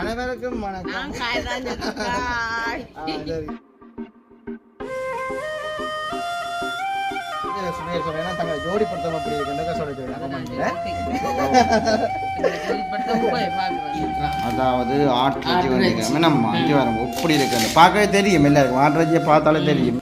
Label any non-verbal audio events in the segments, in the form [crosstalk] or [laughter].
அனைவருக்கும் வணக்கம். தங்களை ஜோடி. பொருத்தம் அப்படி இருக்குன்னு. அதாவது ஆட்டு வண்டிக்கிறோம் நம்ம அஞ்சு. வரும். எப்படி இருக்கு. பார்க்கவே தெரியும். இல்லை ஆட்டு பார்த்தாலே தெரியும்.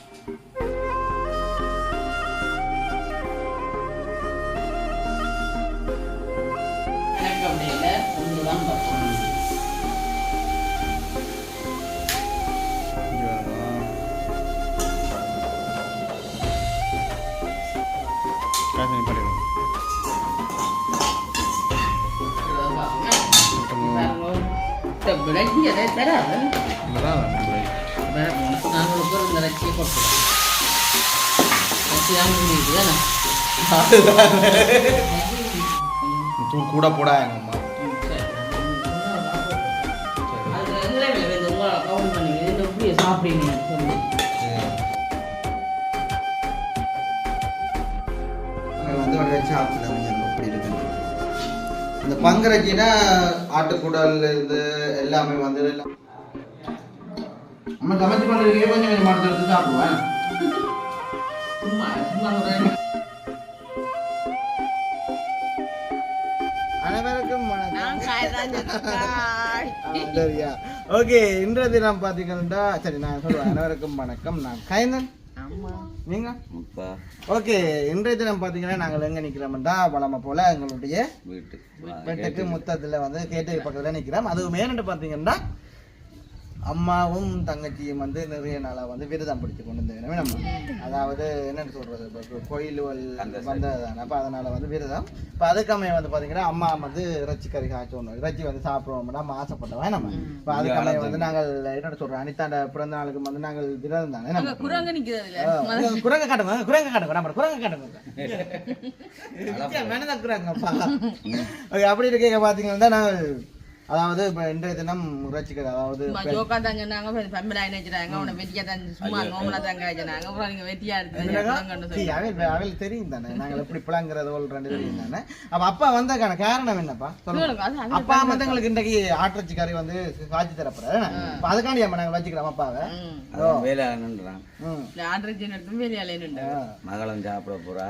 அம்மா ம், சரி. அது எங்களை விலை வந்து உங்களை கவுண்ட் பண்ணி சாப்பிடுங்க வந்து சாப்பிடலாம் இந்த பங்கரைக்கினா ஆட்டுக்குடல்ல இருந்து எல்லாமே வந்து நம்ம சமைச்சு பண்ணுறதுக்கே கொஞ்சம் கொஞ்சம் மரத்தை எடுத்து சாப்பிடுவேன் அனைவருக்கும் சொல்லிருக்காய். சரியா. ஓகே இன்றைய தினம் பார்த்தீங்கன்னா சரி நான் சொல்லுவேன் அனைவருக்கும் வணக்கம். நான் கைந்தன். நீங்க? ஓகே இன்றைய தினம் பார்த்தீங்கன்னா நாங்கள் எங்கே நிற்கிறோம்டா வளமை போல எங்களுடைய வீட்டுக்கு முத்தத்தில் வந்து கேட்டு பக்கத்தில் நிற்கிறோம் அதுவும் ஏன்னு பார்த்தீங்கன்னா அம்மாவும் தங்கச்சியும் வந்து நிறைய நாளா வந்து விரதம் பிடிச்சு கொண்டு வந்தேன் நம்ம அதாவது என்னன்னு சொல்றது? இப்போ கோயில்கள் வந்ததுதானே. அப்போ அதனால வந்து விரதம். இப்போ அதுக்கமைய வந்து பார்த்தீங்கன்னா அம்மா வந்து இறைச்சி கறி காய்ச்சணும் இறைச்சி வந்து சாப்பிடுவோம் நம்ம ஆசைப்பட்டவன் நம்ம? இப்போ அதுக்கமைய வந்து நாங்கள் என்னன்னு சொல்றோம் அனிதாண்ட பிறந்த நாளுக்கு வந்து நாங்கள் விரதம் தானே நம்ம? குரங்கு குரங்க காட்டுங்க குரங்க காட்டுங்க நம்ம குரங்க காட்டுங்க. மேனதான் குரங்கப்பா. அப்படி இருக்க பாத்தீங்கன்னா நாங்கள் அதாவது இப்போ இன்றைய தினம் இறைச்சிக்கறி அதாவது ஜோக்கா தான் சொன்னாங்க பம்பளா நினைச்சிட்டாங்க வெட்டியா தான் சும்மா நோமலா தான் காய்ச்சினாங்க அப்புறம் நீங்க வெட்டியா இருக்கு அவள் அவள் தெரியும் தானே நாங்கள் எப்படி பிள்ளைங்கிறது ஒரு ரெண்டு தெரியும் தானே. அப்ப அப்பா வந்தக்கான காரணம் என்னப்பா? சொல்லுங்க. அப்பா வந்து எங்களுக்கு இன்றைக்கு ஆட்டிறச்சி கறி வந்து காய்ச்சி தரப்படுற அப்ப அதுக்காண்டி அம்மா நாங்கள் வச்சுக்கிறோம் அப்பாவை. ஓ வேலைன்றான் ம். ஆட்ரேஜன் எடுத்து வெளியாலே நின்று ஆ. மகளும் சாப்பிட போறா.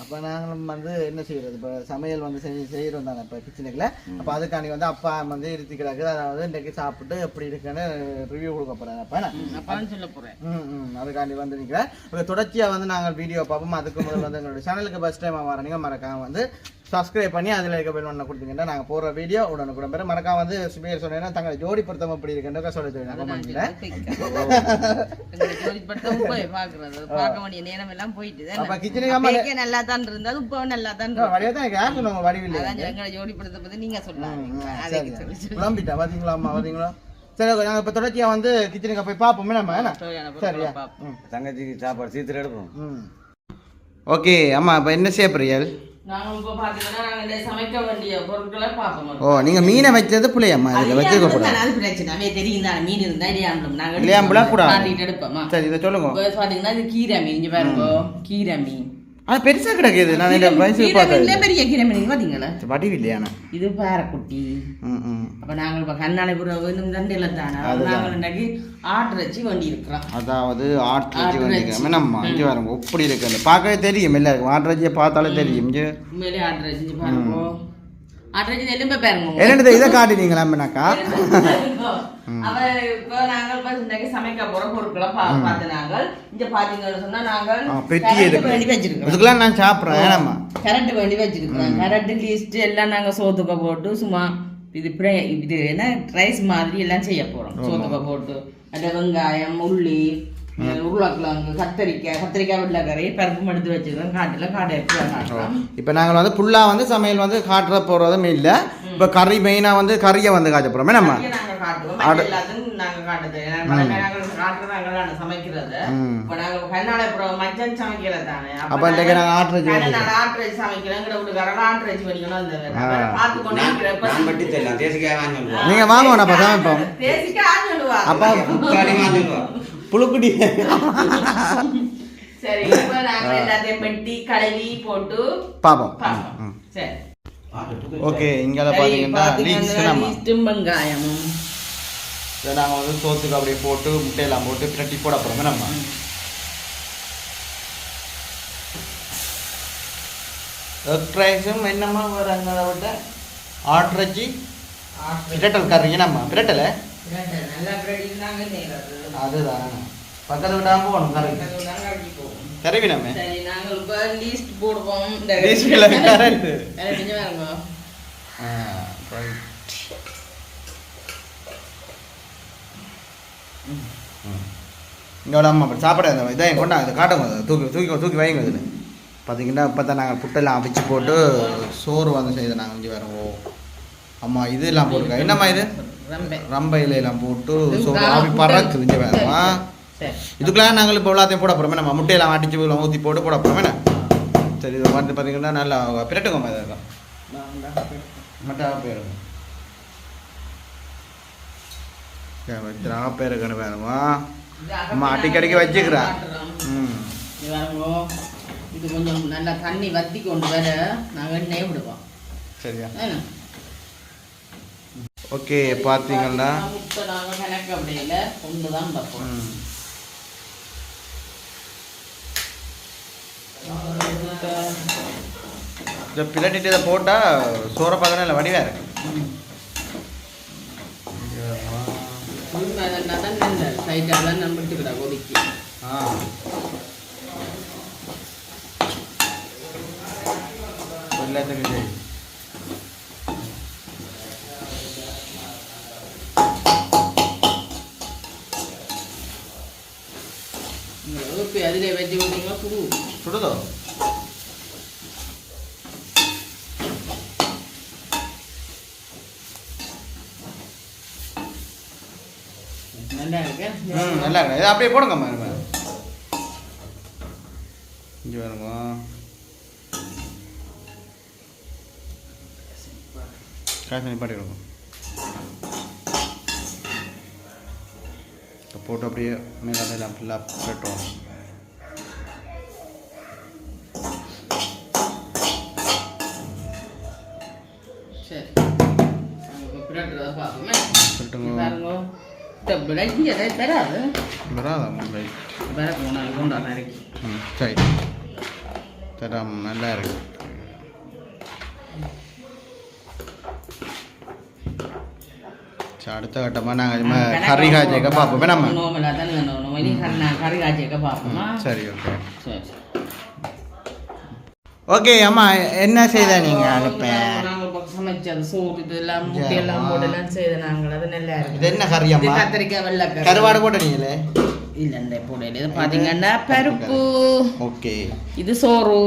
அப்போ நாங்களும் வந்து என்ன செய்யறது? இப்போ சமையல் வந்து செய் செய்கிறோம் தானே இப்போ கிச்சனுக்குள்ள அப்போ அதுக்காண்டி வந்து அப்பா வந்து இருத்தி கிடக்கு. அதாவது இன்றைக்கு சாப்பிட்டு எப்படி இருக்குன்னு ரிவ்யூ கொடுக்க போகிறேன் அப்போ சொல்ல போறேன். ம் ம் அதுக்காண்டி வந்து நிற்கிறேன் தொடர்ச்சியாக வந்து நாங்கள் வீடியோ பார்ப்போம். அதுக்கு முதல் வந்து எங்களுடைய சேனலுக்கு ஃபஸ்ட் டைம் வரீங்க மறக்காம வந்து சப்ஸ்கிரைப் பண்ணி அதில் இருக்க பெல் ஒன்று கொடுத்தீங்கன்னா நாங்கள் போகிற வீடியோ உடனே கூட பேர் மறக்காம வந்து சுபேர் சொன்னீங்கன்னா தங்களை ஜோடி பொருத்தம் எப்படி இருக்குன்னு சொல்லி சொல்லுங்க போய் பாக்குறது. பார்க்க வேண்டிய நேரம் எல்லாம் போயிட்டு அப்போ கிச்சனுக்கு அம்மா அப்ப நல்லா தான் இருந்தது இப்போ நல்லா தான். வழியாக தான் எனக்கு யார் சொன்னவங்க வடிவில்லை எங்களை ஜோடிப்படுத்த பத்தி நீங்க சொல்லலாம் அதுக்கு சொல்லி சொல்லி. குழம்பிட்டா பாத்தீங்களா அம்மா பாத்தீங்களா? சரி okay, நாங்க இப்ப தொடர்ச்சியா வந்து கிச்சனுக்கு போய் பார்ப்போம் நம்ம என்ன? சரியா. தங்கச்சிக்கு சாப்பாடு சீக்கிரம் எடுப்போம். ம். ஓகே அம்மா இப்போ என்ன செய்ய போறீர்கள் ஓ நீங்க மீனை வைக்கிறது புளியம்மா இதில் வச்சுக்க கூடாது. சரி இதை சொல்லுங்க. பாத்தீங்கன்னா இது கீரை மீன் இங்க பாருங்க. கீரை மீன். அது பெருசா கிடக்குது. நான் இந்த பார்த்தது பெரிய மீன் பாத்தீங்களா? வடிவு இல்லையாண்ணா இது ம் அப்ப நாங்கள் இப்ப கண்ணாலை புறவு இந்த தண்டையில தானே? நாங்கள் இன்னைக்கு ஆட்டுறச்சி வண்டி இருக்கிறோம் அதாவது ஆட்டு ஆட்டு வண்டிக்கிறோம் நம்ம அஞ்சு வரும் எப்படி இருக்கு பார்க்கவே தெரியும் இல்லை ஆட்டுறச்சியை பார்த்தாலே தெரியும். இங்கே உண்மையிலே ஆட்டுறச்சி ஆட்டுறச்சி பாருங்க. என்னது இதை காட்டினீங்களா அம்மனாக்கா? அவ இப்ப நாங்கள் இப்ப இன்னைக்கு சமைக்க போற பொருட்களை பார்த்து நாங்கள் இங்க பாத்தீங்கன்னு சொன்னா நாங்கள் பெட்டி கரண்ட். வேண்டி வச்சிருக்கோம் இதுக்கெல்லாம் நான் சாப்பிட்றேன் ஏனாம்மா கரண்ட் வேண்டி வச்சிருக்கோம் கரண்ட் லிஸ்ட் எல்லாம் நாங்க சோத்துக்க போட்டு சும்மா இது பிரே- இது என்ன ரைஸ் மாதிரி எல்லாம் செய்ய போறோம். சோத்துக்க போட்டு. அந்த வெங்காயம் உள்ளி உருளைக்கிழங்கு கத்திரிக்காய் கத்திரிக்காய் வெள்ளைக்கறி பருப்பும் எடுத்து வச்சிருக்கோம் காட்டுல காடை எப்படி காட்டுறோம் இப்போ நாங்கள் வந்து ஃபுல்லாக வந்து சமையல் வந்து காட்டுற போகிறதும் இல்லை இப்போ கறி மெயினாக வந்து கறியை வந்து காய்ச்ச போகிறோமே நம்ம அப்போ இன்றைக்கு நாங்கள் ஆட்டுறச்சி ஆட்டுறச்சி சமைக்கிறேங்கிற ஆட்டுறச்சி பண்ணிக்கணும் அந்த நான் வாங்கி சமைப்போம் ஆஞ்சுடுவா அப்பா சொல்லுவா புழுக்குடி. சரி இப்ப நாங்க எல்லாத்தையும் வெட்டி கழுவி போட்டு பார்ப்போம். பார்ப்போம் சரி. ஓகே இங்கே பார்த்தீங்கன்னா லீக்ஸ் வெங்காயமும் இதை நாங்கள் வந்து சோத்துக்கு அப்படியே போட்டு முட்டையெல்லாம் போட்டு பிரட்டி போட போகிறோம் நம்ம. எக் ரைஸும் என்னம்மா வராங்க அதை விட்ட ஆட்ரச்சி பிரட்டல் கறி நம்ம. பிரட்டலை? அதுதான். பக்கத்து விட்டாம போகணும் கறி நம்ம சரி நாங்கள் இப்ப லீஸ்ட் போடுவோம் இந்த லீஸ்ட்ல கரெக்ட் வேற கொஞ்சம் பாருங்க இங்கே அம்மா அப்படி சாப்பிட அந்த இதை கொண்டாங்க காட்டுங்க தூக்கி தூக்கி தூக்கி வைங்க அதில் பார்த்தீங்கன்னா இப்போ தான் நாங்கள் புட்டெல்லாம் அவிச்சு போட்டு சோறு வந்து செய்த நாங்கள் இங்கே வரோம் அம்மா இதெல்லாம் போட்டுருக்கா. என்னம்மா இது? ரொம்ப. இலையெல்லாம் போட்டு சோறு ஆவி பறக்குது இங்கே வேணுமா சரி இதுக்குலாம் நாங்கள் இப்போ எல்லாத்தையும் போட போகிறோமே நம்ம முட்டையெல்லாம் அடிச்சு ஊற்றி போட்டு போட போகிறோமே சரி இது வந்து பார்த்தீங்கன்னா நல்லா பிரட்டுங்க இதை இருக்கும் மட்டும் போயிடுங்க பேருக்குன்னு வேணுமா அம்மா. அடிக்கடிக்கு வச்சுக்கிறா. ம். இது கொஞ்சம் நல்லா தண்ணி வத்தி கொண்டு வர நாங்கள் எண்ணெய் விடுவோம். சரியா? ஓகே பார்த்தீங்கன்னா நாங்கள் கணக்கு அப்படியில ஒன்று தான் வைப்போம் ம் முட்டை, இதை போட்டால் சோறை பார்க்கணும் இல்லை வடிவாக இருக்கு. ம். உண்மை அதுன்னா தான் நல்ல சைட்டெல்லாம் நம்ம விட்டுக்கிடா கொதிக்கி ஆ. எல்லாத்துக்கும் சரி. அதில் வச்சு விட்டீங்கன்னா புது சுடுதோ நல்லா இருக்கு இது அப்படியே போடுங்கம்மா நம்ம இங்கே வருங்க காசு நிப்பாட்டி இப்போ போட்டு அப்படியே மேலே எல்லாம் ஃபுல்லாக கட்டுவோம் ம் சரி தரம் நல்லா இருக்கு சரி அடுத்த கட்டமாக நாங்கள் கறி காய்ச்சிக்க பார்ப்போமே நோமலா நோம இனி கறி கறி காய்ச்சிக்க பார்ப்போமா சரி ஓகே சரி சரி ஓகே அம்மா என்ன செய்த நீங்கள் அனுப்பேன் சமைச்சது சோறு இதெல்லாம் முட்டையெல்லாம் போடலாம் செய்த நாங்கள் அது நல்லா இருக்கு என்ன கறி இது அம்மா கத்திரிக்காய் வெள்ளைக்கறி கருவாடு போட்டீங்களே இல்ல இந்த போடையில இது பாத்தீங்கன்னா பருப்பு ஓகே இது சோறு.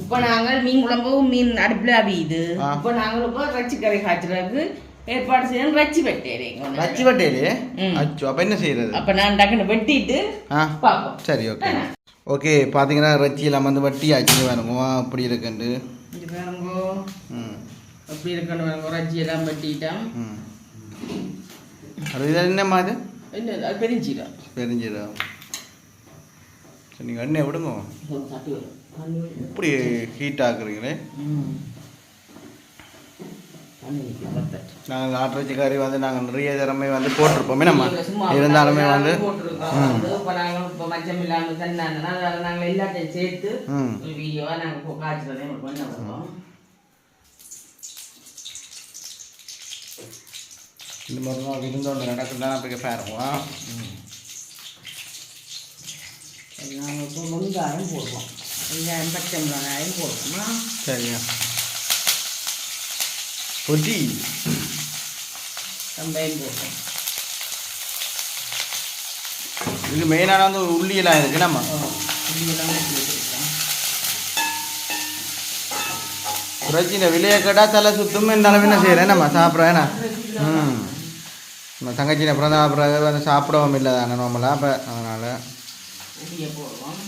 இப்ப நாங்கள் மீன் குழம்பு மீன் அடுப்புல அவியுது. இப்ப நாங்கள் இப்ப ரச்சி கறி காய்ச்சறதுக்கு ஏற்பாடு செய்யணும் ரச்சி வெட்டேறீங்க ரச்சி வட்டையிலே ம். அச்சோ அப்போ என்ன செய்யறது அப்ப நான் டக்குன்னு வெட்டிட்டு ஆ பார்ப்போம் சரி ஓகே ஓகே பார்த்தீங்கன்னா ரச்சியெல்லாம் வந்து வட்டி ஆச்சு வேணுமோ அப்படி இருக்குண்டு இது பாருங்க ம் அப்படி இருக்கணும். பாருங்க ரச்சி எல்லாம் வெட்டிட்டோம். அது என்னம்மா அது? என்ன அது பெருஞ்சீரம் பெருஞ்சிடும் சரி நீங்கள் எண்ணெய் விடுங்க. இப்படி ஹீட் ஆக்குறீங்களே. நாங்கள் வச்சு கறி வந்து நாங்கள் நிறைய திறமை வந்து போட்டிருப்போமே. நம்ம இருந்தாலுமே வந்து போட்டிருக்கோம். ம். வந்து இப்ப நாங்க இப்ப மச்சம் இல்லாம தந்தாங்கன்னா அதை நாங்க எல்லாத்தையும் சேர்த்து ம் ஒரு வீடியோவா நாங்க இப்போ காய்ச்சலே ஒரு பண்ண போறோம் இந்த மாதிரி தான் விருந்தோண்டு நடக்குதுதான் அப்படி பாருவோம் நாங்க இப்போ வெங்காயம் போடுவோம். வெங்காயம் பச்சை மிளகாயம் போடுவோமா? சரியா பொட்டி வெங்காயம் போடுவோம். இது மெயினான வந்து உள்ளியெல்லாம் இருக்கு நம்ம வச்சிருக்கோம் பிரச்சனை விலையை கேட்டால் தலை சுத்தம் இருந்தாலும் என்ன செய்கிறேன் நம்ம சாப்பிட்றேன் ம். நம்ம தங்கச்சினை பிறந்த பிறகு வந்து சாப்பிடவும் இல்லை தானே நம்மளாம் அப்போ அதனால் போடுவோம்.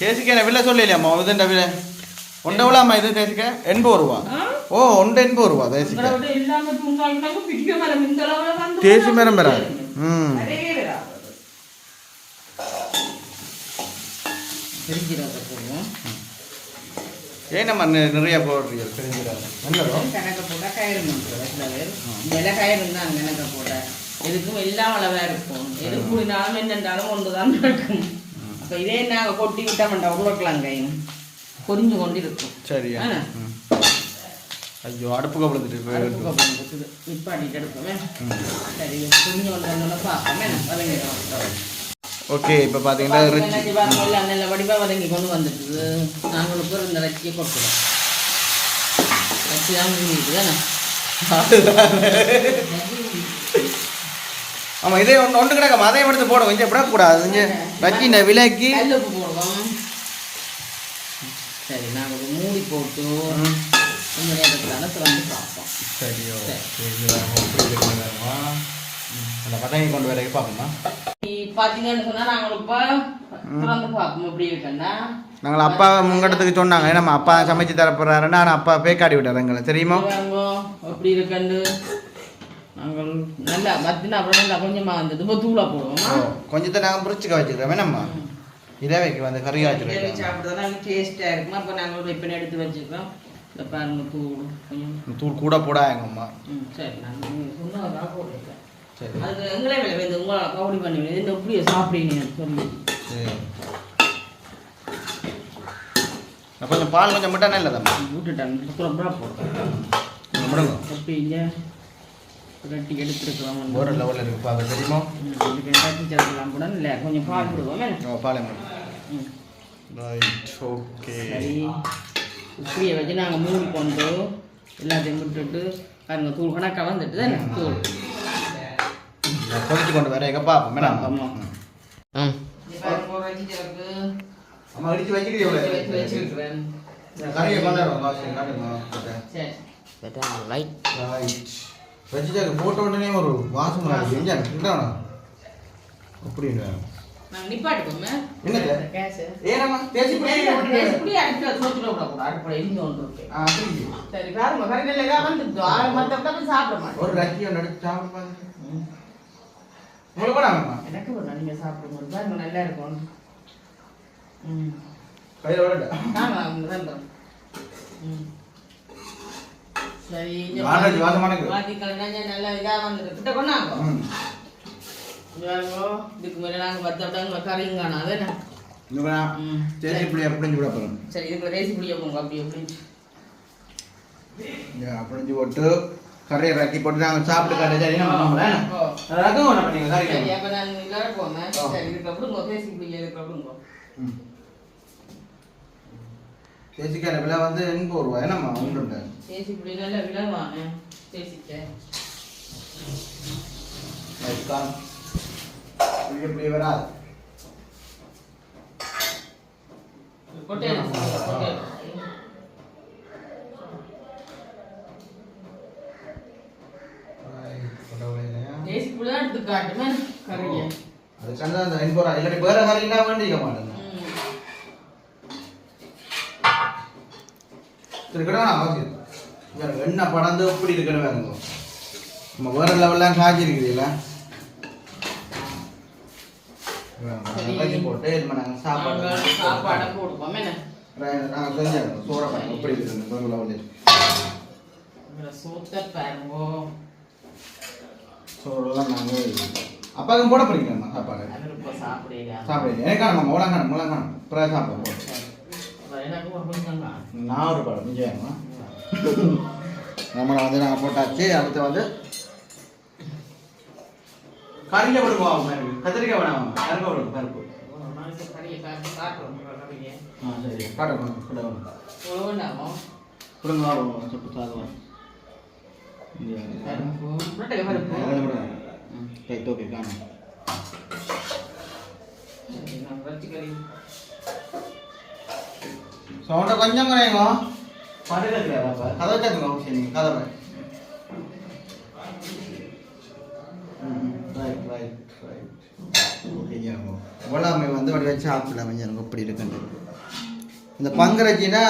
கேசுக்கு என்ன விலை சொல்லலையாம்மா இதுண்ட விலை? ஒன்றை எவ்வளோம்மா இது தேசிக்க? எண்பது ரூபா? ஓ ஒன்று எண்பது ரூபா தேசிக்க. தேசி மரம் பெறாது ம் நிறைய வராது. பெருஞ்சீரகத்தை போடுவோம். ஏன் நம்ம நிறைய போடுறீங்க? தெரிஞ்சிடாது நல்லதோ கணக்க போட்டா கயிறு சில பேர் விலை கயிறு தான் கணக்க போட்ட எதுக்கும் எல்லாம் அளவாக இருக்கும். எது கூடினாலும் என்னென்றாலும் ஒன்று தான் நடக்கும் அப்போ இதே நாங்கள் கொட்டி விட்டா மாட்டோம் உருளைக்கிழங்கையும் பொரிஞ்சு கொண்டு இருக்கும் சரியா. ஐயோ அடுப்புக்கு விழுந்துட்டு அடுப்பு கப்பம் இருக்குது. நிப்பாட்டிட்டு எடுப்போமே சரி பொரிஞ்சு கொண்டு பார்ப்போமே. வதங்கிடும். ஓகே இப்போ பார்த்தீங்கன்னா ரிச் நல்ல வடிவா வதங்கி கொண்டு வந்துட்டுது நாங்களுக்கு இந்த ரச்சியை கொட்டுவோம் ரச்சி தான் முடியுது தானே ஆமாம் இதே ஒன்று ஒன்று கிடக்காம அதையும் எடுத்து போட கொஞ்சம் விடக்கூடாது இங்கே ரச்சி இந்த விலைக்கு உப்பு போடுவோம் சரி நாங்கள் மூடி போட்டு ம். கொஞ்ச நேரத்தில் திறந்து பார்ப்போம் சரியோ சரி. சரி அந்த பதவி கொண்டு வர பார்ப்போமா பார்த்தீங்கன்னு சொன்னால் நாங்கள் இப்போ திறந்து பார்ப்போம். எப்படி இருக்குன்னா? நாங்கள் அப்பா முங்கட்டத்துக்கு சொன்னாங்க. நம்ம அப்பா சமைச்சு தர போறாருன்னா ஆனால் அப்பா பேக்காடி விட்டார் எங்களை. தெரியுமா? வாங்கோ, எப்படி இருக்குன்னு நாங்கள் நல்லா பத்தினா அப்புறம் நல்லா கொஞ்சமாக வந்துட்டு இப்போ தூளை போடுவோமா. கொஞ்சத்தை நாங்கள் பிரிச்சுக்க வச்சுக்கிறோம். நம்ம இரவைக்கு வந்து கறி காய்ச்சிருக்கோம் சாப்பிட்றதா டேஸ்ட்டாக இருக்கும்? அப்போ நாங்கள் ஒரு இப்போ எடுத்து வச்சுக்கிறோம் இந்த பாருங்க தூள் கொஞ்சம். தூள் கூட போடா எங்க அம்மா சரி நாங்கள் சொன்னதாக போடுறேன் அதுக்கு எங்களே வேலை வந்து உங்களை கவுடி இந்த சாப்பிடுவீங்க சொல்லி. கொஞ்சம் பால் கொஞ்சம் மட்டும் நல்லதம்மா விட்டுட்டாங்க புறப்புறா போடுறேன் கொஞ்சம் முடுங்க எப்படிங்க ரெட்டி எடுத்துருக்கிறோம் ஒரு லெவலில் இருக்கு பார்க்க தெரியுமா? கட்டி சேர்க்கலாம் கூட. இல்லை கொஞ்சம் பால் விடுவோமே ஓ பாலை ரைட் ஓகே சரி. இப்படியே வச்சு நாங்கள் மூடி கொண்டு எல்லாத்தையும் விட்டுட்டு பாருங்க தூள் கணக்காக வந்துட்டு தானே? தூள். கொதிச்சு கொண்டு வர எங்க பார்ப்போம் மேடம்? ஆமா. ம். ஒரு அம்மா இடிச்சு வைக்கிறீங்க வச்சு வச்சிருக்கிறேன் கறியை கொண்டாடுவோம் லைட் ரைட் வச்சுட்டாங்க போட்ட உடனே ஒரு வாசம் எங்க கிட்டானா அப்படின்னு வந்துட்டு மற்ற விட்டா சாப்பிட மாட்டோம் ஒரு ரக்கி ஒன்று எடுத்து சாப்பிட்டு பாருங்க உங்களுக்கு வேணாமா எனக்கு ஒரு நீங்கள் சாப்பிடுங்க பாருங்க நல்லா இருக்கும். ம். கையில் விட ஆமாம் அவங்க தான் ம். சரி நான்வெஜ் வாசமான இருக்கு. வாத்திக்கலன்னா நல்லா இதாக வந்துட்டு கிட்ட கொண்டாங்க ம். இதாங்கோ, இதுக்கு மேலே நாங்கள் பத்து விட்டாங்க கறியும் காணும். அதானே இன்னும் வேணாம் ம். தேசி இப்படி அப்படிஞ்சு விட சரி இதுக்குள்ள ரேசி புளிய போங்க அப்படி எப்படி அப்படிஞ்சு போட்டு கறியை ரக்கி போட்டு நாங்கள் சாப்பிட்டு கறி சரி பண்ணுவோம்ல ஓ. ரகம் ஒன்று பண்ணீங்க சரி அப்போ நான் எல்லாரும் ஆ. சரி பேசி புளிய இதுக்கு அப்படிங்க ம். தேசிக்கார விலை வந்து எண்பது ரூபா என்னம்மா ஒன்று பேசி புளி நல்லா விளவாங்க பேசிக்க அதுதான் இப்படி இப்படி வராது. கொட்டையில கொட்டையில அதுக்காக அந்த எண்பது ரூபா இல்லாட்டி வேற கறினா வேண்டிக்க மாட்டேன் ம். சரி கிட்ட நான் பார்த்து எண்ணெய் படந்து எப்படி இருக்குன்னு வேணுங்க நம்ம வேற லெவல்லாம் காய்ச்சிருக்கிறீங்களா சரி. போட்டு நாங்கள் சாப்பாடு. சாப்பாடை போடுவோம் என்ன? நாங்கள் செஞ்சோம் சோற பண்ணி எப்படி இருக்குன்னு வேற லெவலில் சோத்த பாருங்கோ. சோறெல்லாம் நாங்கள் அப்பாவுக்கும் போட போறீங்களா சாப்பாடு? சாப்பிடுங்க எனக்கான முழங்கான முழங்கான அப்புறம் சாப்பிட போகிறோம் எனக்கு ஒரு கொஞ்சம் தான் நான் ஒரு படம் நிஜமா நம்மளை வந்து நாங்கள் போட்டாச்சு. அடுத்து வந்து கறியில் விடுவோம் கத்திரிக்காய் வேணாம் பருப்பு விடுங்க பருப்பு மனசு கறியை காட்டு காட்டுறோம் கறியை. ஆ சரி ரைட் ஓகே காணும் சரி, கொஞ்சம் குறையுங்க படுக்கிறா கதை சரி நீங்கள் ரைட் ரைட் ரைட். ஓகே வந்து வடி வச்சு சாப்பிடலாம் கொஞ்சம் எனக்கு இப்படி இருக்குன்னு இந்த பங்கரைச்சினா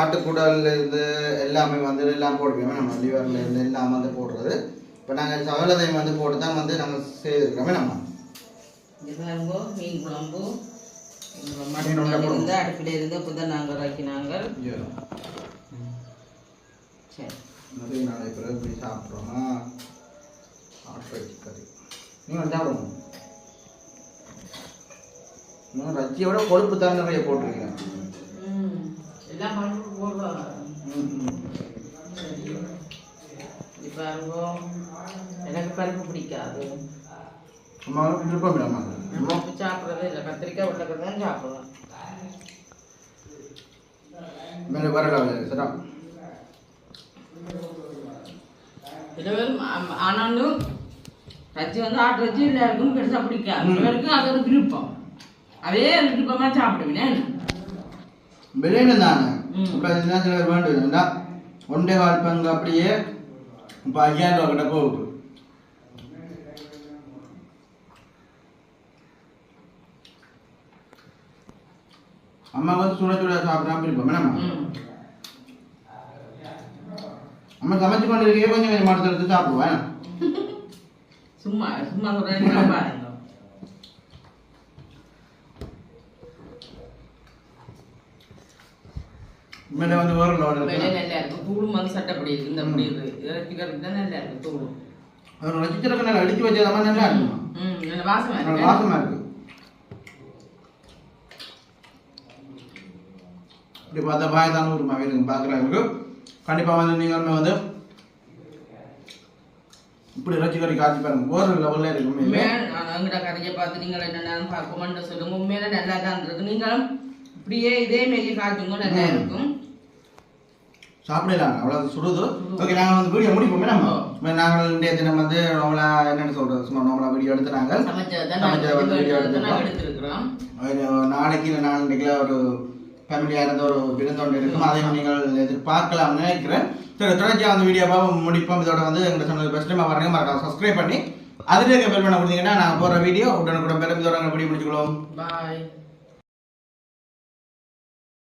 ஆட்டுக்குடல்ல இருந்து எல்லாமே வந்து எல்லாம் போடுறோமே நம்ம லிவர்ல இருந்து எல்லாம் வந்து போடுறது. இப்போ நாங்கள் சவலதையும் வந்து போட்டு தான் வந்து நாங்கள் செய்திருக்கிறோமே நம்ம. இது பாருங்க மீன் குழம்பு. குழம்பு. இருந்து அடுப்பில் இருந்து இப்போ தான் நாங்கள் இறக்கினாங்க. சரி. நிறைய நாளை பிறகு இப்படி சாப்பிட்றோமா? ஆட்டு கறி. நீங்கள் இன்னும் ரச்சியோட கொழுப்பு தான் நிறைய போட்டிருக்கீங்க. எல்லாம் பருப்பு போடுவாங்க. இது எனக்கு பருப்பு பிடிக்காது. அம்மாவுக்கு சாப்பிட்றதே இல்லை. கத்திரிக்காய் உருளைக்கிழங்கு தான் சாப்பிடுவேன். மேலே ஆனாலும் ரச்சி வந்து ஆட்டு வச்சு எல்லாருக்கும் பெருசாக பிடிக்காது. அது ஒரு விருப்பம். அதே விருப்பமாக சாப்பிடுவேன். பிரியாணி தானே. இப்போ என்ன சில பேர் வேண்டும்டா ஒன்றே கால் பங்கு அப்படியே இப்போ ஐயாயிரம் ரூபா கிட்ட போகுது. அம்மா வந்து சுட சுட சாப்பிடாம இருப்போம். நம்ம ம். அம்மா சமைச்சு கொண்டு இருக்கே கொஞ்சம் கொஞ்சம் எடுத்து சாப்பிடுவேன் [laughs] சும்மா சும்மா சொல்கிறேன் உண்மையிலே வந்து ஒரு லோடு இருக்கு. நல்லா இருக்கும். தூளும் வந்து சட்டப்படி இருக்கு. இந்த அப்படி இருக்கு. இறக்கிக்கிறது தான் நல்லா இருக்கு தூளும் ஒரு நட்சத்திரம் நல்லா அடிச்சு வச்சதாம நல்லா இருக்குமா? ம் நல்ல வாசமா இருக்கு. வாசமா இருக்கு. இப்படி பார்த்தா பாயதான ஒரு மாதிரி இருக்கு. பார்க்குறவங்களுக்கு கண்டிப்பாக வந்து நீங்கள் வந்து இப்படி இறைச்சி கறி காய்ச்சி பாருங்க. ஒரு லெவலில் இருக்கு உண்மையிலே. உண்மையா? நான் எங்கட கதையை பார்த்து நீங்கள் என்னென்னு பார்க்கணும்னு சொல்லுங்க. உண்மையில நல்லா தான் இருக்கு. நீங்களும் இப்படியே இதே மாரி காய்ச்சுங்க நல்லா. இருக்கும். சாப்பிடலாம் அவ்வளோ சுடுது. ஓகே நாங்கள் வந்து வீடியோ முடிப்போமே. நம்ம நாங்கள் இன்றைய தினம் வந்து நார்மலாக என்னென்னு சொல்கிறது சும்மா நார்மலாக வீடியோ எடுத்து நாங்கள் சமைச்சதை வந்து வீடியோ எடுத்துருக்கோம். நாளைக்கு இல்லை நாளைக்குல ஒரு ஃபேமிலியாக இருந்த ஒரு விருந்தொண்டு இருக்கும். அதையும் நீங்கள் எதிர்பார்க்கலாம்னு நினைக்கிறேன். சரி தொடர்ச்சியாக அந்த வீடியோவாக முடிப்போம். இதோட வந்து எங்களை சொன்னது பெஸ்ட் டைம் வரணும் மறக்காம சப்ஸ்கிரைப் பண்ணி அதில் பெல் பண்ண கொடுத்தீங்கன்னா நாங்கள் போகிற வீடியோ உடனுக்குடன் பெரும் இதோட வீடியோ முடிச்சுக்கலாம் பாய்